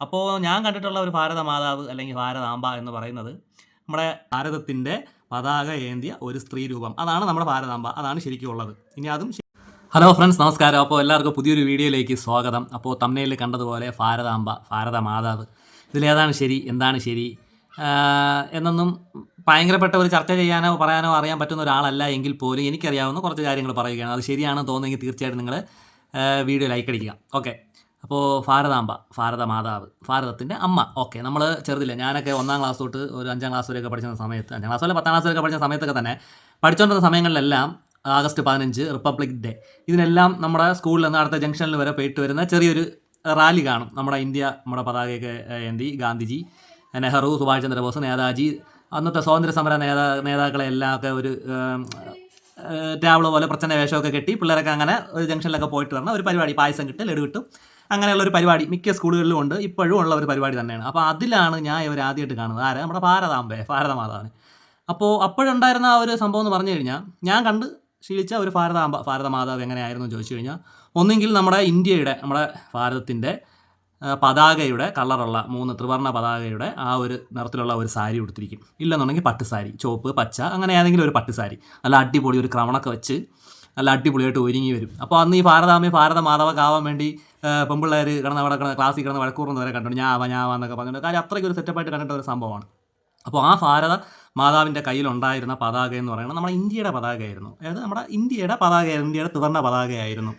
അപ്പോൾ ഞാൻ കണ്ടിട്ടുള്ള ഒരു ഭാരത മാതാവ് അല്ലെങ്കിൽ ഭാരതാംബ എന്ന് പറയുന്നത് നമ്മുടെ ഭാരതത്തിന്റെ പതാക ഏന്തിയ ഒരു സ്ത്രീ രൂപം. അതാണ് നമ്മുടെ ഭാരതാംബ. അതാണ് ശരിക്കും ഉള്ളത്. ഇനി അതും ഹലോ ഫ്രണ്ട്സ് നമസ്കാരം. അപ്പോൾ എല്ലാവർക്കും പുതിയൊരു വീഡിയോയിലേക്ക് സ്വാഗതം. അപ്പോൾ തമ്മനയിൽ കണ്ടതുപോലെ ഭാരതാംബ ഭാരത മാതാവ് ഇതിലേതാണ് ശരി എന്താണ് ശരി? എന്നൊന്നും ഭയങ്കരപ്പെട്ട ഒരു ചർച്ച ചെയ്യാനോ പറയാനോ അറിയാൻ പറ്റുന്ന ഒരാളല്ല എങ്കിൽ പോലും എനിക്കറിയാവുന്ന കുറച്ച് കാര്യങ്ങൾ പറയുകയാണ്. അത് ശരിയാണെന്ന് തോന്നുമെങ്കിൽ തീർച്ചയായിട്ടും നിങ്ങൾ വീഡിയോ ലൈക്ക് അടിക്കുക. ഓക്കെ അപ്പോൾ ഭാരതാംബ ഭാരത മാതാവ് ഭാരതത്തിന്റെ അമ്മ. ഓക്കെ നമ്മൾ ചെറുതില്ല ഞാനൊക്കെ ഒന്നാം ക്ലാസ് തൊട്ട് ഒരു അഞ്ചാം ക്ലാസ് വരെയൊക്കെ പഠിച്ചിരുന്ന സമയത്ത് അഞ്ചാം ക്ലാസ് വരെ പത്താം ക്ലാസ് വരെയൊക്കെ പഠിച്ച സമയത്തൊക്കെ തന്നെ പഠിച്ചുകൊണ്ടിരുന്ന സമയങ്ങളിലെല്ലാം ആഗസ്റ്റ് പതിനഞ്ച് റിപ്പബ്ലിക് ഡേ ഇതിനെല്ലാം നമ്മുടെ സ്കൂളിൽ നിന്ന് അടുത്ത ജംഗ്ഷനിൽ വരെ പോയിട്ട് വരുന്ന ചെറിയൊരു റാലി കാണും. നമ്മുടെ ഇന്ത്യ നമ്മുടെ പതാകയൊക്കെ എന്തി ഗാന്ധിജി നെഹ്റു സുഭാഷ് ചന്ദ്രബോസ് നേതാജി അന്നത്തെ സ്വാതന്ത്ര്യ സമര നേതാ നേതാക്കളെ എല്ലാം ഒക്കെ ഒരു ടാബ്ലോ പോലെ പ്രച്ഛന്ന വേഷമൊക്കെ കെട്ടി പിള്ളേരൊക്കെ അങ്ങനെ ഒരു ജംഗ്ഷനിലൊക്കെ പോയിട്ട് വരണം ഒരു പരിപാടി. പായസം കിട്ടും ലഡു കിട്ടും. അങ്ങനെയുള്ള ഒരു പരിപാടി മിക്ക സ്കൂളുകളിലും ഉണ്ട്. ഇപ്പോഴും ഉള്ള ഒരു പരിപാടി തന്നെയാണ്. അപ്പോൾ അതിലാണ് ഞാൻ ഇവർ ആദ്യമായിട്ട് കാണുന്നത്. ആരാ? നമ്മുടെ ഭാരതാംബയെ ഭാരതമാതാവിന്. അപ്പോൾ അപ്പോഴുണ്ടായിരുന്ന ആ ഒരു സംഭവം എന്ന് പറഞ്ഞു കഴിഞ്ഞാൽ ഞാൻ കണ്ട് ശീലിച്ച ഒരു ഭാരതാംബ ഭാരതമാതാവ് എങ്ങനെയായിരുന്നു ചോദിച്ചു കഴിഞ്ഞാൽ ഒന്നെങ്കിൽ നമ്മുടെ ഇന്ത്യയുടെ നമ്മുടെ ഭാരതത്തിന്റെ പതാകയുടെ കളറുള്ള മൂന്ന് ത്രിവർണ പതാകയുടെ ആ ഒരു നിറത്തിലുള്ള ഒരു സാരി ഉടുത്തിരിക്കും. ഇല്ലെന്നുണ്ടെങ്കിൽ പട്ടുസാരി ചുവപ്പ് പച്ച അങ്ങനെ ഏതെങ്കിലും ഒരു പട്ടുസാരി. നല്ല അടിപൊളി ഒരു ക്രമണൊക്കെ വെച്ച് നല്ല അടിപൊളിയായിട്ട് ഒരുങ്ങി വരും. അപ്പോൾ അന്ന് ഈ ഭാരതാമ്പ ഭാരത കാവാൻ വേണ്ടി പെമ്പിള്ളേർ കിടന്ന് അവിടെ കിടന്ന് ക്ലാസ്സിൽ കിടന്ന് വഴക്കൂറുന്നത് വരെ ആവാ ഞാൻ ആവാ എന്നൊക്കെ പറഞ്ഞിട്ട് കാര്യം അത്രയ്ക്ക് ഒരു സെറ്റപ്പായിട്ട് കണ്ടിട്ട് ഒരു സംഭവമാണ്. അപ്പോൾ ആ ഭാരത മാതാവിന്റെ കയ്യിലുണ്ടായിരുന്ന പതാക എന്ന് പറയുന്നത് നമ്മുടെ ഇന്ത്യയുടെ പതാകയായിരുന്നു. അതായത് നമ്മുടെ ഇന്ത്യയുടെ പതാക ഇന്ത്യയുടെ തുറന്ന പതാകയായിരുന്നു.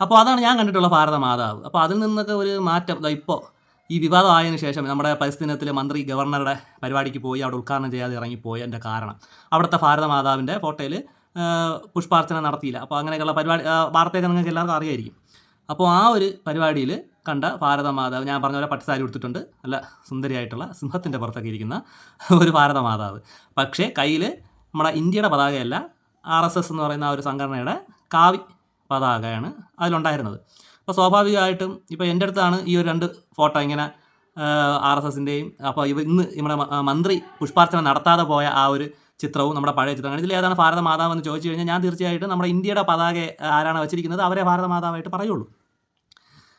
അപ്പോൾ അതാണ് ഞാൻ കണ്ടിട്ടുള്ള ഭാരത മാതാവ്. അപ്പോൾ അതിൽ നിന്നൊക്കെ ഒരു മാറ്റം ഇപ്പോൾ ഈ വിവാദം ആയതിനു ശേഷം നമ്മുടെ പരിസ്ഥിതിനത്തിലെ മന്ത്രി ഗവർണറുടെ പരിപാടിക്ക് പോയി അവിടെ ഉദ്ഘാടനം ചെയ്യാതെ ഇറങ്ങിപ്പോയതിന്റെ കാരണം. അവിടുത്തെ ഭാരത മാതാവിന്റെ ഫോട്ടോയിൽ പുഷ്പാർച്ചന നടത്തിയില്ല. അപ്പോൾ അങ്ങനെയൊക്കെയുള്ള പരിപാടി വാർത്തയൊക്കെ നിങ്ങൾക്ക് എല്ലാവർക്കും അറിയായിരിക്കും. അപ്പോൾ ആ ഒരു പരിപാടിയിൽ കണ്ട ഭാരതമാതാവ് ഞാൻ പറഞ്ഞ പോലെ പട്ടുസാരി ഉടുത്തിട്ടുണ്ട്. നല്ല സുന്ദരിയായിട്ടുള്ള സിംഹത്തിന്റെ പുറത്തൊക്കെ ഇരിക്കുന്ന ഒരു ഭാരതമാതാവ്. പക്ഷേ കയ്യിൽ നമ്മുടെ ഇന്ത്യയുടെ പതാകയല്ല ആർ എസ് എസ് എന്ന് പറയുന്ന ആ ഒരു സംഘടനയുടെ കാവി പതാകയാണ് അതിലുണ്ടായിരുന്നത്. അപ്പോൾ സ്വാഭാവികമായിട്ടും ഇപ്പോൾ എന്റെ അടുത്താണ് ഈ ഒരു രണ്ട് ഫോട്ടോ ഇങ്ങനെ ആർ എസ് എസിന്റെയും അപ്പോൾ ഇവ ഇന്ന് നമ്മുടെ മന്ത്രി പുഷ്പാർച്ചന നടത്താതെ പോയ ആ ഒരു ചിത്രവും നമ്മുടെ പഴയ ചിത്രമാണ് ഇതിൽ ഏതാണ് ഭാരതമാതാവ് എന്ന് ചോദിച്ചു കഴിഞ്ഞാൽ ഞാൻ തീർച്ചയായിട്ടും നമ്മുടെ ഇന്ത്യയുടെ പതാക ആരാണ് വെച്ചിരിക്കുന്നത്? അവരെ ഭാരതമാതാവായിട്ട് പറയുള്ളൂ.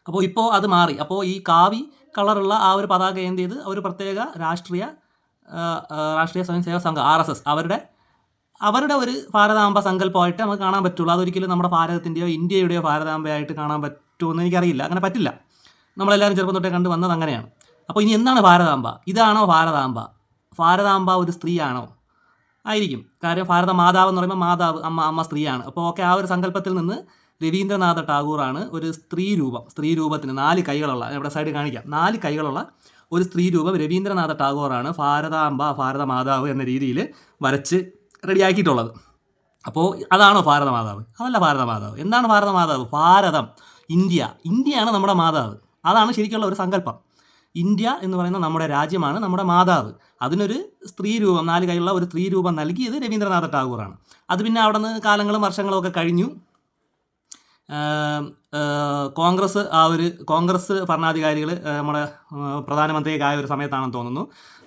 അപ്പോൾ ഇപ്പോൾ അത് മാറി. അപ്പോൾ ഈ കാവി കളറുള്ള ആ ഒരു പതാക എന്ത് ചെയ്ത്? ഒരു പ്രത്യേക രാഷ്ട്രീയ രാഷ്ട്രീയ സ്വയം സേവക സംഘം ആർ എസ് എസ് അവരുടെ അവരുടെ ഒരു ഭാരതാംബ സങ്കല്പമായിട്ട് നമുക്ക് കാണാൻ പറ്റുള്ളൂ. അതൊരിക്കലും നമ്മുടെ ഭാരതത്തിന്റെയോ ഇന്ത്യയുടെയോ ഭാരതാംബയായിട്ട് കാണാൻ പറ്റുമെന്ന് എനിക്കറിയില്ല. അങ്ങനെ പറ്റില്ല. നമ്മളെല്ലാവരും ചെറുപ്പം തൊട്ടേ കണ്ട് വന്നത് അങ്ങനെയാണ്. അപ്പോൾ ഇനി എന്താണ് ഭാരതാംബ? ഇതാണോ ഭാരതാംബ? ഭാരതാംബ ഒരു സ്ത്രീയാണോ? ആയിരിക്കും. കാര്യം ഭാരത മാതാവ് എന്ന് പറയുമ്പോൾ മാതാവ് അമ്മ അമ്മ സ്ത്രീയാണ്. അപ്പോൾ ഓക്കെ ആ ഒരു സങ്കല്പത്തിൽ നിന്ന് രവീന്ദ്രനാഥ ടാഗോറാണ് ഒരു സ്ത്രീ രൂപം സ്ത്രീ രൂപത്തിന് നാല് കൈകളുള്ള ഇവിടെ സൈഡ് കാണിക്കാം. നാല് കൈകളുള്ള ഒരു സ്ത്രീ രൂപം രവീന്ദ്രനാഥ ടാഗോറാണ് ഭാരതാംബ ഭാരത മാതാവ് എന്ന രീതിയിൽ വരച്ച് റെഡിയാക്കിയിട്ടുള്ളത്. അപ്പോൾ അതാണോ ഭാരത മാതാവ് അതല്ല ഭാരത മാതാവ് എന്താണ് ഭാരത മാതാവ് ഭാരതം ഇന്ത്യ. ഇന്ത്യയാണ് നമ്മുടെ മാതാവ്. അതാണ് ശരിക്കുള്ള ഒരു സങ്കല്പം. ഇന്ത്യ എന്ന് പറയുന്ന നമ്മുടെ രാജ്യമാണ് നമ്മുടെ മാതാവ്. അതിനൊരു സ്ത്രീ രൂപം നാല് കൈയുള്ള ഒരു സ്ത്രീ രൂപം നൽകിയത് രവീന്ദ്രനാഥ ടാഗോറാണ്. അത് പിന്നെ അവിടെ നിന്ന് കാലങ്ങളും വർഷങ്ങളും ഒക്കെ കഴിഞ്ഞു. കോൺഗ്രസ് ആ ഒരു കോൺഗ്രസ് ഭരണാധികാരികൾ നമ്മുടെ പ്രധാനമന്ത്രിയൊക്കെ ആയ ഒരു സമയത്താണെന്ന് തോന്നുന്നു.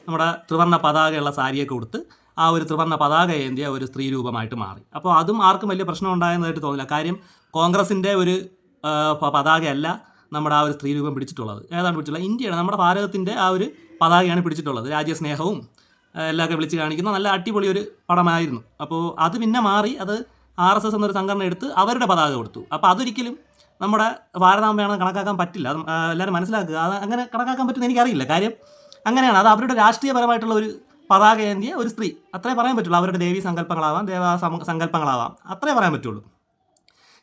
നമ്മുടെ ത്രിവർണ പതാകയുള്ള സാരിയൊക്കെ കൊടുത്ത് ആ ഒരു ത്രിവർണ പതാക ഏന്തിയ ഒരു സ്ത്രീ രൂപമായിട്ട് മാറി. അപ്പോൾ അതും ആർക്കും വലിയ പ്രശ്നം ഉണ്ടായെന്നതായിട്ട് തോന്നില്ല. കാര്യം കോൺഗ്രസിന്റെ ഒരു പതാകയല്ല നമ്മുടെ ആ ഒരു സ്ത്രീ രൂപം പിടിച്ചിട്ടുള്ളത്. ഏതാണ് പിടിച്ചിട്ടുള്ളത്? ഇന്ത്യയാണ്. നമ്മുടെ ഭാരതത്തിന്റെ ആ ഒരു പതാകയാണ് പിടിച്ചിട്ടുള്ളത്. രാജ്യസ്നേഹവും എല്ലാമൊക്കെ വിളിച്ച് കാണിക്കുന്ന നല്ല അടിപൊളി ഒരു പടമായിരുന്നു. അപ്പോൾ അത് പിന്നെ മാറി അത് ആർ എസ് എസ് എന്നൊരു സംഘടന എടുത്ത് അവരുടെ പതാക കൊടുത്തു. അപ്പോൾ അതൊരിക്കലും നമ്മുടെ ഭാരതാംബയാണെന്ന് കണക്കാക്കാൻ പറ്റില്ല. അത് എല്ലാവരും മനസ്സിലാക്കുക. അത് അങ്ങനെ കണക്കാക്കാൻ പറ്റുമെന്ന് എനിക്കറിയില്ല. കാര്യം അങ്ങനെയാണ്. അത് അവരുടെ രാഷ്ട്രീയപരമായിട്ടുള്ള ഒരു പതാക ഏന്തിയ ഒരു സ്ത്രീ. അത്രേ പറയാൻ പറ്റുള്ളൂ. അവരുടെ ദേവി സങ്കല്പങ്ങളാവാം ദേവാ സങ്കല്പങ്ങളാവാം. അത്രേ പറയാൻ പറ്റുള്ളൂ.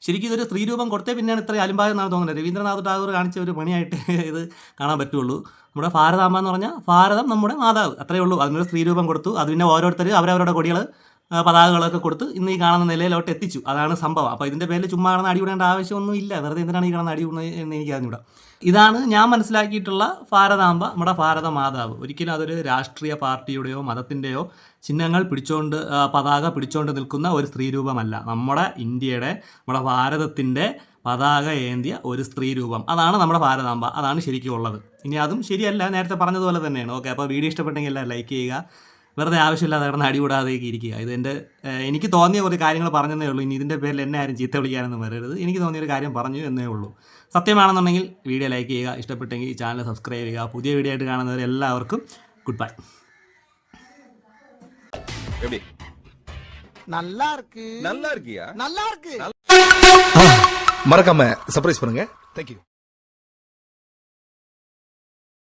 ശരിക്കും ഇതൊരു സ്ത്രീ രൂപം കൊടുത്തേ പിന്നെയാണ് ഇത്രയും അലിമ്പായം എന്നാണ് തോന്നുന്നത്. രവീന്ദ്രനാഥ് ടാഗോർ കാണിച്ച ഒരു പണിയായിട്ട് ഇത് കാണാൻ പറ്റുള്ളൂ. നമ്മുടെ ഭാരതാമ്മ എന്ന് പറഞ്ഞാൽ ഭാരതം നമ്മുടെ മാതാവ്. അത്രയേ ഉള്ളൂ. അതിനൊരു സ്ത്രീ രൂപം കൊടുത്തു. അത് പിന്നെ ഓരോരുത്തർ അവരവരുടെ കൊടികൾ പതാകകളൊക്കെ കൊടുത്ത് ഇന്ന് ഈ കാണുന്ന നിലയിലോട്ട് എത്തിച്ചു. അതാണ് സംഭവം. അപ്പോൾ ഇതിന്റെ പേരിൽ ചുമ്മാ കിടന്ന് അടിവിടേണ്ട ആവശ്യമൊന്നും ഇല്ല. വെറുതെ എന്തിനാണ് ഈ കിടന്ന് അടിവിടുന്നത് എന്ന് എനിക്ക് അറിഞ്ഞൂടാ ഇതാണ് ഞാൻ മനസ്സിലാക്കിയിട്ടുള്ള ഭാരതാംബ നമ്മുടെ ഭാരത മാതാവ്. ഒരിക്കലും അതൊരു രാഷ്ട്രീയ പാർട്ടിയുടെയോ മതത്തിന്റെയോ ചിഹ്നങ്ങൾ പിടിച്ചുകൊണ്ട് പതാക പിടിച്ചുകൊണ്ട് നിൽക്കുന്ന ഒരു സ്ത്രീ രൂപമല്ല നമ്മുടെ ഇന്ത്യയുടെ നമ്മുടെ ഭാരതത്തിന്റെ പതാക ഏന്തിയ ഒരു സ്ത്രീ രൂപം അതാണ് നമ്മുടെ ഭാരതാംബ. അതാണ് ശരിക്കും ഉള്ളത്. ഇനി അതും ശരിയല്ല. നേരത്തെ പറഞ്ഞതുപോലെ തന്നെയാണ്. ഓക്കെ അപ്പോൾ വീഡിയോ ഇഷ്ടപ്പെട്ടെങ്കിൽ എല്ലാം ലൈക്ക് ചെയ്യുക. വെറുതെ ആവശ്യമില്ലാതെ കിടന്ന് അടികൂടാതേക്ക് ഇരിക്കുക ഇത് എൻ്റെ ഏഹ്, എനിക്ക് തോന്നിയ കുറേ കാര്യങ്ങൾ പറഞ്ഞതേ ഉള്ളൂ ഇനി ഇതിൻ്റെ പേരിൽ എന്നെ ആരും ചീത്ത വിളിക്കാനൊന്നും വരരുത് എനിക്ക് തോന്നിയൊരു കാര്യം പറഞ്ഞു എന്നേ ഉള്ളൂ സത്യമാണെന്നുണ്ടെങ്കിൽ വീഡിയോ ലൈക്ക് ചെയ്യുക ഇഷ്ടപ്പെട്ടെങ്കിൽ ഈ ചാനൽ സബ്സ്ക്രൈബ് ചെയ്യുക പുതിയ വീഡിയോ ആയിട്ട് കാണുന്നവർ എല്ലാവർക്കും ഗുഡ് ബൈ எப்படி நல்லா இருக்கு நல்லா இருக்கியா நல்லா இருக்கு மறக்காம சர்ப்ரைஸ் பண்ணுங்க தேங்க்யூ